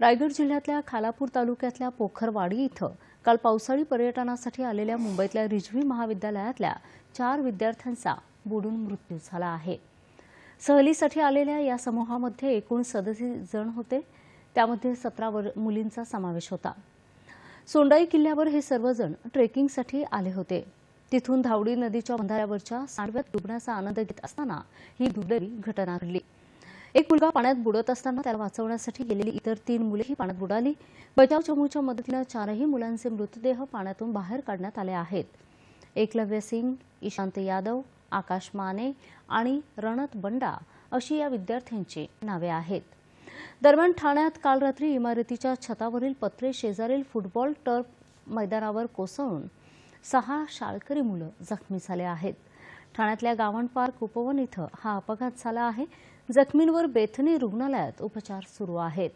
रायगड जिल्ह्यातल्या खालापूर तालुक्यातल्या पोखरवाडी इथं काल पावसाळी पर्यटनासाठी आलेल्या मुंबईतल्या रिजवी महाविद्यालयातल्या चार विद्यार्थ्यांचा बुडून मृत्यू झाला आहे. सहलीसाठी आलेल्या या समूहामध्ये एकूण सदतीस जण होते. त्यामध्ये सतरा मुलींचा समावेश होता. सोंडाई किल्ल्यावर हे सर्वजण ट्रेकिंगसाठी आले होते. तिथून धावडी नदीच्या बंधाऱ्यावरच्या सांडव्यात डुबण्याचा आनंद घेत असताना ही दुर्दैवी घटना घडली. एक मुलगा पाण्यात बुडत असताना त्याला वाचवण्यासाठी गेलेली इतर तीन मुलेही पाण्यात बुडाली. बचाव चमूच्या मदतीनं चारही मुलांचे मृतदेह पाण्यातून बाहेर काढण्यात आले आहेत. एकलव्य सिंग ईशांत यादव आकाश माने आणि रणत बंडा अशी या विद्यार्थ्यांची नावे आहेत. दरम्यान ठाण्यात काल रात्री इमारतीच्या छतावरील पत्रे शेजारील फुटबॉल टर्फ मैदानावर कोसळून सहा शाळकरी मुलं जखमी झाले आहेत. ठाण्यातल्या गावणपार कुपवन उपवन इथं हा अपघात झाला आहे. जखमींवर बेथनी रुग्णालयात उपचार सुरू आहेत.